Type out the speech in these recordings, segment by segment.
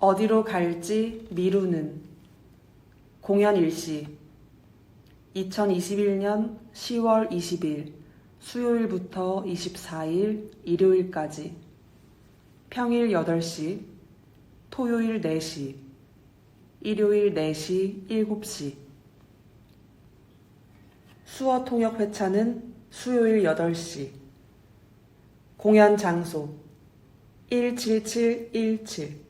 어디로 갈지 미루는 공연 일시. 2021년 10월 20일 수요일부터 24일 일요일까지. 평일 8시 토요일 4시 일요일 4시 7시. 수어 통역 회차는 수요일 8시. 공연 장소 17717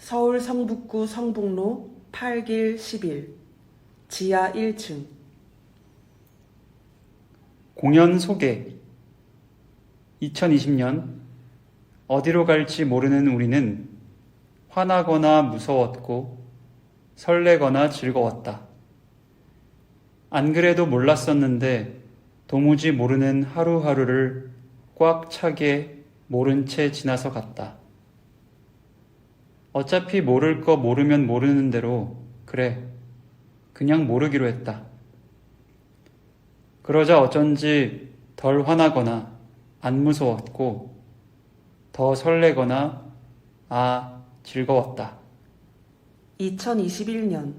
서울 성북구 성북로 8길 11 지하 1층 공연 소개 2020년 어디로 갈지 모르는 우리는 화나거나 무서웠고 설레거나 즐거웠다. 안 그래도 몰랐었는데 도무지 모르는 하루하루를 꽉 차게 모른 채 지나서 갔다. 어차피 모를 거 모르면 모르는 대로 그래 그냥 모르기로 했다. 그러자 어쩐지 덜 화나거나 안 무서웠고 더 설레거나 아 즐거웠다. 2021년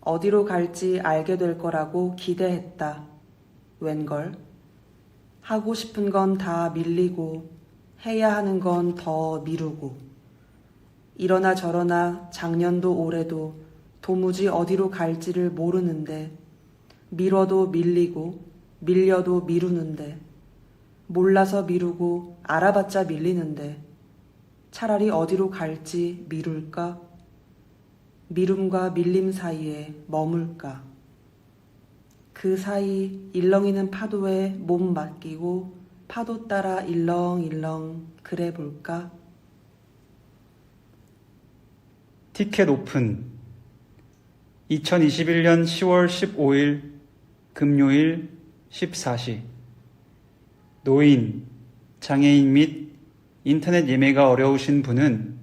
어디로 갈지 알게 될 거라고 기대했다. 웬걸? 하고 싶은 건 다 밀리고 해야 하는 건 더 미루고 이러나 저러나 작년도 올해도 도무지 어디로 갈지를 모르는데 미뤄도 밀리고 밀려도 미루는데 몰라서 미루고 알아봤자 밀리는데 차라리 어디로 갈지 미룰까? 미움과 밀림 사이에 머물까? 그 사이 일렁이는 파도에 몸 맡기고 파도 따라 일렁일렁 그래 볼까? 티켓 오픈. 2021년 10월 15일 금요일 14시. 노인, 장애인 및 인터넷 예매가 어려우신 분은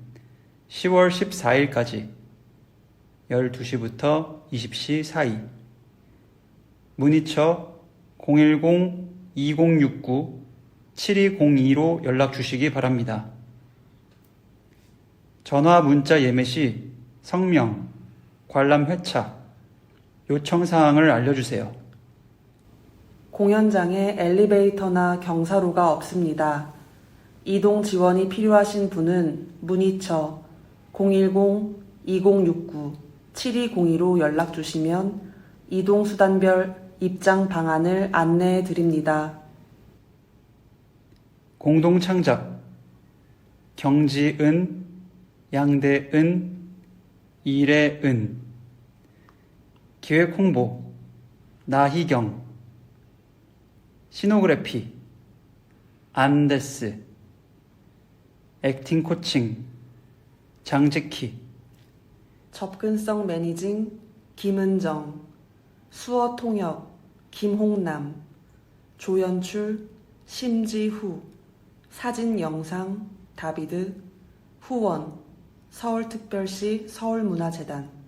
10월 14일까지 12시부터 20시 사이. 문의처 010-2069-7202로 연락 주시기 바랍니다. 전화 문자 예매 시 성명, 관람 회차, 요청 사항을 알려주세요. 공연장에 엘리베이터나 경사로가 없습니다. 이동 지원이 필요하신 분은 문의처 010-2069-7202로 연락 주시면 이동 수단별 입장 방안을 안내해 드립니다. 공동 창작 경지은, 양대은, 이래은. 기획 홍보 나희경. 시노그래피 안데스. 액팅 코칭 장지키 접근성 매니징 김은정, 수어 통역 김홍남, 조연출 심지후, 사진 영상 다비드, 후원 서울특별시 서울문화재단